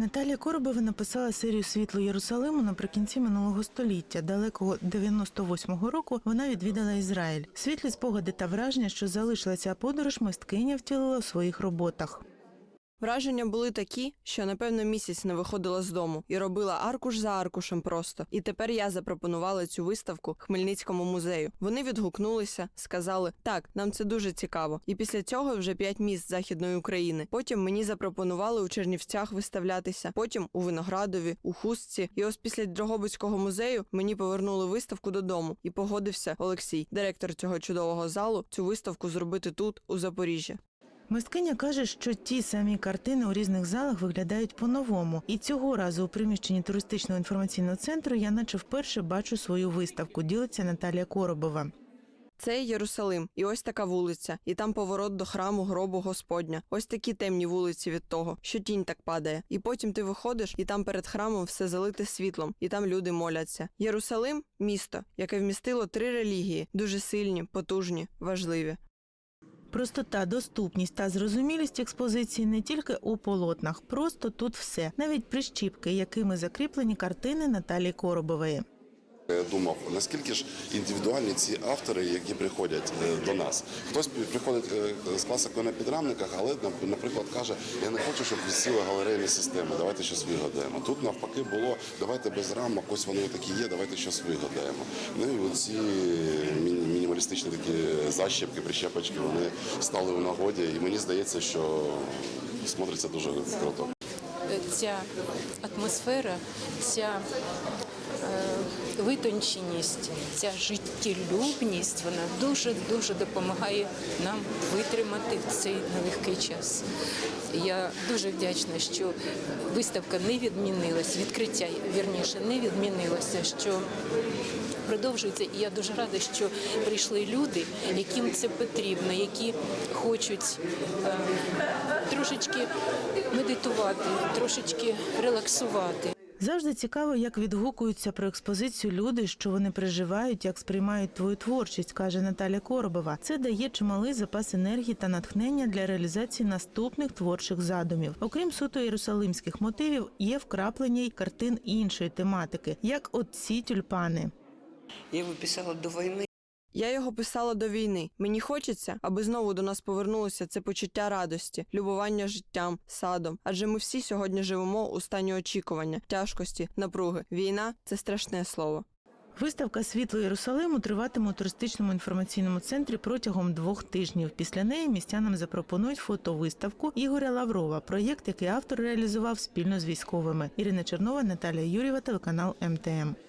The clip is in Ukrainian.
Наталія Коробова написала серію Світло Єрусалиму наприкінці минулого століття. Далекого 98-го року вона відвідала Ізраїль. Світлі спогади та враження, що залишилася подорож, мисткиня втілила у своїх роботах. Враження були такі, що напевно місяць не виходила з дому і робила аркуш за аркушем просто. І тепер я запропонувала цю виставку Хмельницькому музею. Вони відгукнулися, сказали: так, нам це дуже цікаво. І після цього вже п'ять міст західної України. Потім мені запропонували у Чернівцях виставлятися, потім у Виноградові, у Хустці. І ось після Дрогобицького музею мені повернули виставку додому. І погодився Олексій, директор цього чудового залу, цю виставку зробити тут, у Запоріжжі. Мисткиня каже, що ті самі картини у різних залах виглядають по-новому. І цього разу у приміщенні туристичного інформаційного центру я наче вперше бачу свою виставку. Ділиться Наталія Коробова. Це Єрусалим, і ось така вулиця, і там поворот до храму гробу Господня. Ось такі темні вулиці від того, що тінь так падає. І потім ти виходиш, і там перед храмом все залите світлом, і там люди моляться. Єрусалим місто, яке вмістило три релігії, дуже сильні, потужні, важливі. Простота, доступність та зрозумілість експозиції не тільки у полотнах, просто тут все, навіть прищіпки, якими закріплені картини Наталії Коробової. Я думав, наскільки ж індивідуальні ці автори, які приходять е, до нас. Хтось приходить е, з класикою на підрамниках, але наприклад каже: я не хочу, щоб висіла галерейна система. Давайте щось вигадаємо. Тут навпаки було давайте без рамок, ось вони такі є. Давайте щось вигадаємо. Ну і ці мінімалістичні такі защіпки, прищепочки, вони стали у нагоді, і мені здається, що смотриться дуже круто. ця атмосфера, ця е, витонченість, ця життєлюбність, вона дуже дуже допомагає нам витримати цей нелегкий час. Я дуже вдячна, що виставка не відмінилась, відкриття вірніше не відмінилося. що Продовжується, і я дуже рада, що прийшли люди, яким це потрібно, які хочуть е, трошечки медитувати, трошечки релаксувати. Завжди цікаво, як відгукуються про експозицію люди, що вони переживають, як сприймають твою творчість, каже Наталя Коробова. Це дає чималий запас енергії та натхнення для реалізації наступних творчих задумів. Окрім суто єрусалимських мотивів, є вкраплення й картин іншої тематики, як от ці тюльпани. Я його писала до войны. Я його писала до війни. Мені хочеться, аби знову до нас повернулося це почуття радості, любування життям, садом. Адже ми всі сьогодні живемо у стані очікування, тяжкості, напруги. Війна це страшне слово. Виставка Світло Єрусалиму триватиме у туристичному інформаційному центрі протягом двох тижнів. Після неї містянам запропонують фотовиставку Ігоря Лаврова, проєкт, який автор реалізував спільно з військовими. Ірина Чернова, Наталія Юрєва, телеканал МТМ.